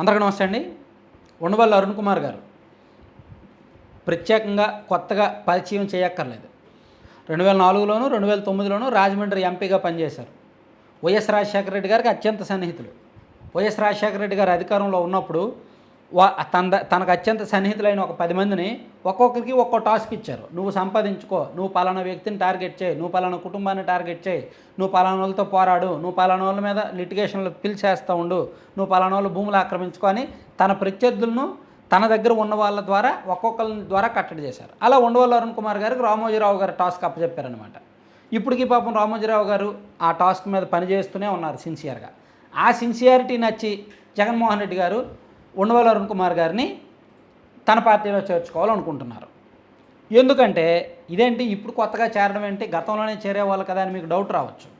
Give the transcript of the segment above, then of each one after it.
అందరికీ నమస్తే అండి. ఉండవల్లి అరుణ్ కుమార్ గారు. ప్రత్యేకంగా కొత్తగా పరిచయం చేయక్కర్లేదు. రెండు వేల నాలుగులోను రెండు వేల తొమ్మిదిలోను రాజమండ్రి ఎంపీగా పనిచేశారు. వైఎస్ రాజశేఖర రెడ్డి గారికి అత్యంత సన్నిహితులు. వైఎస్ రాజశేఖర రెడ్డి గారు అధికారంలో ఉన్నప్పుడు తన తనకు అత్యంత సన్నిహితులైన ఒక పది మందిని ఒక్కొక్కరికి ఒక్కో టాస్క్ ఇచ్చారు. నువ్వు సంపాదించుకో నువ్వు పలానా వ్యక్తిని టార్గెట్ చేయి నువ్వు పలానా కుటుంబాన్ని టార్గెట్ చేయి నువ్వు పలానా వాళ్ళతో పోరాడు నువ్వు పలానా వాళ్ళ మీద లిటిగేషన్లు పిలిచేస్తూ ఉండు నువ్వు పలానా వాళ్ళు భూములు ఆక్రమించుకొని తన ప్రత్యర్థులను తన దగ్గర ఉన్న వాళ్ళ ద్వారా ఒక్కొక్కరి ద్వారా కట్టడి చేశారు. అలా ఉండవల్లి అరుణ్ కుమార్ గారికి రామోజీరావు గారు టాస్క్ అప్పచెప్పారనమాట ఇప్పటికీ పాపం రామోజీరావు గారు ఆ టాస్క్ మీద పనిచేస్తూనే ఉన్నారు సిన్సియర్గా. ఆ సిన్సియారిటీ నచ్చి జగన్మోహన్ రెడ్డి గారు ఉండవల్లి అరుణ్ కుమార్ గారిని తన పార్టీలో చేర్చుకోవాలనుకుంటున్నారు. ఎందుకంటే ఇదేంటి? ఇప్పుడు కొత్తగా చేరడం ఏంటి? గతంలోనే చేరేవాళ్ళు కదా అని మీకు డౌట్ రావచ్చు.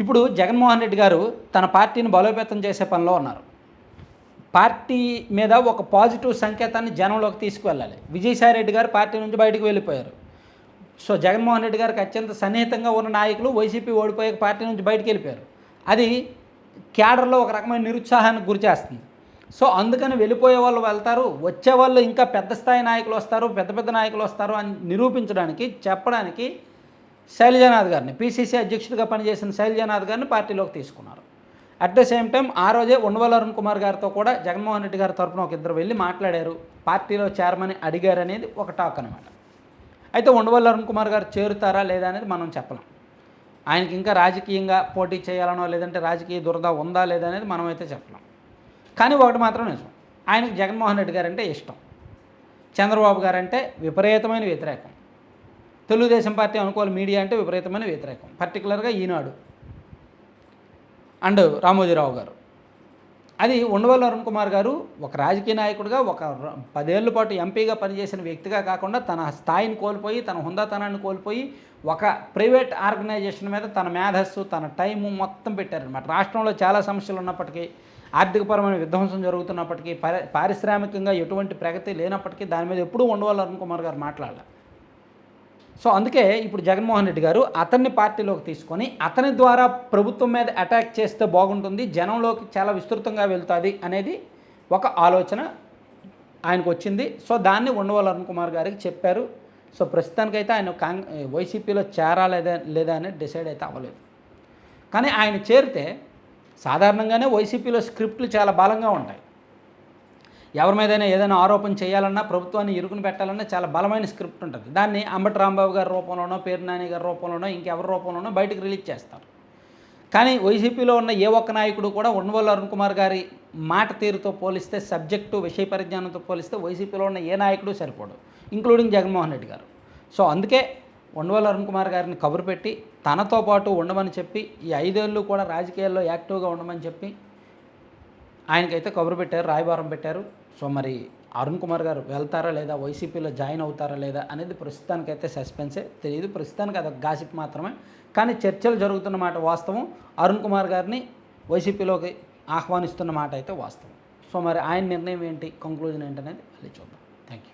ఇప్పుడు జగన్మోహన్ రెడ్డి గారు తన పార్టీని బలోపేతం చేసే పనిలో ఉన్నారు. పార్టీ మీద ఒక పాజిటివ్ సంకేతాన్ని జనంలోకి తీసుకువెళ్ళాలి. విజయసాయి రెడ్డి గారు పార్టీ నుంచి బయటకు వెళ్ళిపోయారు. సో జగన్మోహన్ రెడ్డి గారికి అత్యంత సన్నిహితంగా ఉన్న నాయకులు వైసీపీ ఓడిపోయే పార్టీ నుంచి బయటకు వెళ్ళిపోయారు. అది క్యాడర్లో ఒక రకమైన నిరుత్సాహానికి గురి చేస్తుంది. సో అందుకని వెళ్ళిపోయే వాళ్ళు వెళ్తారు వచ్చే వాళ్ళు ఇంకా పెద్ద స్థాయి నాయకులు వస్తారు పెద్ద పెద్ద నాయకులు వస్తారు అని నిరూపించడానికి చెప్పడానికి శైలజానాథ్ గారిని పీసీసీ అధ్యక్షుడిగా పనిచేసిన శైలజానాథ్ గారిని పార్టీలోకి తీసుకున్నారు. అట్ ద సేమ్ టైం ఆ రోజే ఉండవల్ అరుణ్ కుమార్ గారితో కూడా జగన్మోహన్ రెడ్డి గారి తరఫున ఒక ఇద్దరు వెళ్ళి మాట్లాడారు పార్టీలో చేరమని అడిగారు అనేది ఒక టాక్ అనమాట అయితే ఉండవల్ అరుణ్ కుమార్ గారు చేరుతారా లేదా అనేది మనం చెప్పలేం. ఆయనకి ఇంకా రాజకీయంగా పోటీ చేయాలనో లేదంటే రాజకీయ దురద ఉందా లేదా అనేది మనం అయితే చెప్పలేం. కానీ ఒకటి మాత్రం నిజం. ఆయనకు జగన్మోహన్ రెడ్డి గారు అంటే ఇష్టం. చంద్రబాబు గారు అంటే విపరీతమైన వ్యతిరేకం. తెలుగుదేశం పార్టీ అనుకూల మీడియా అంటే విపరీతమైన వ్యతిరేకం. పర్టికులర్గా ఈనాడు. అండ్ రామోజీరావు గారు. అది ఉండవల్లి అరుణ్ కుమార్ గారు ఒక రాజకీయ నాయకుడిగా ఒక పదేళ్ళ పాటు ఎంపీగా పనిచేసిన వ్యక్తిగా కాకుండా తన స్థాయిని కోల్పోయి తన హుందాతనాన్ని కోల్పోయి ఒక ప్రైవేట్ ఆర్గనైజేషన్ మీద తన మేధస్సు తన టైము మొత్తం పెట్టారనమాట రాష్ట్రంలో చాలా సమస్యలు ఉన్నప్పటికీ ఆర్థికపరమైన విధ్వంసం జరుగుతున్నప్పటికీ పారిశ్రామికంగా ఎటువంటి ప్రగతి లేనప్పటికీ దాని మీద ఎప్పుడూ ఉండవల్లి అరుణ్ కుమార్ గారు మాట్లాడాలి. సో అందుకే ఇప్పుడు జగన్మోహన్ రెడ్డి గారు అతన్ని పార్టీలోకి తీసుకొని అతని ద్వారా ప్రభుత్వం మీద అటాక్ చేస్తే బాగుంటుంది జనంలోకి చాలా విస్తృతంగా వెళ్తుంది అనేది ఒక ఆలోచన ఆయనకు వచ్చింది. సో దాన్ని ఉండవల్ అరుణ్ కుమార్ గారికి చెప్పారు. సో ప్రస్తుతానికైతే ఆయన కాంగ్ వైసీపీలో చేరాలేదా లేదా లేదా అనేది డిసైడ్ అయితే అవ్వలేదు. కానీ ఆయన చేరితే సాధారణంగానే వైసీపీలో స్క్రిప్ట్లు చాలా బలంగా ఉంటాయి. ఎవరి మీదైనా ఏదైనా ఆరోపణ చేయాలన్నా ప్రభుత్వాన్ని ఇరుకుని పెట్టాలన్నా చాలా బలమైన స్క్రిప్ట్ ఉంటుంది. దాన్ని అంబటి రాంబాబు గారి రూపంలోనో పేరు నాని గారి రూపంలోనో ఇంకెవరి రూపంలోనో బయటకు రిలీజ్ చేస్తారు. కానీ వైసీపీలో ఉన్న ఏ ఒక్క నాయకుడు కూడా ఉండవల్లి అరుణ్ కుమార్ గారి మాట తీరుతో పోలిస్తే సబ్జెక్టు విషయ పరిజ్ఞానంతో పోలిస్తే వైసీపీలో ఉన్న ఏ నాయకుడు సరిపోడు ఇంక్లూడింగ్ జగన్మోహన్ రెడ్డి గారు. సో అందుకే ఉండవల్లి అరుణ్ కుమార్ గారిని కబురు పెట్టి తనతో పాటు ఉండమని చెప్పి ఈ ఐదేళ్ళు కూడా రాజకీయాల్లో యాక్టివ్గా ఉండమని చెప్పి ఆయనకైతే కబురు పెట్టారు రాయబారం పెట్టారు. సో మరి అరుణ్ కుమార్ గారు వెళ్తారా లేదా వైసీపీలో జాయిన్ అవుతారా లేదా అనేది ప్రస్తుతానికైతే సస్పెన్సే తెలియదు ప్రస్తుతానికి అదొక గాసిప్ మాత్రమే. కానీ చర్చలు జరుగుతున్న మాట వాస్తవం. అరుణ్ కుమార్ గారిని వైసీపీలోకి ఆహ్వానిస్తున్న మాట అయితే వాస్తవం. సో మరి ఆయన నిర్ణయం ఏంటి కంక్లూజన్ ఏంటి అనేది మళ్ళీ చూద్దాం. Thank you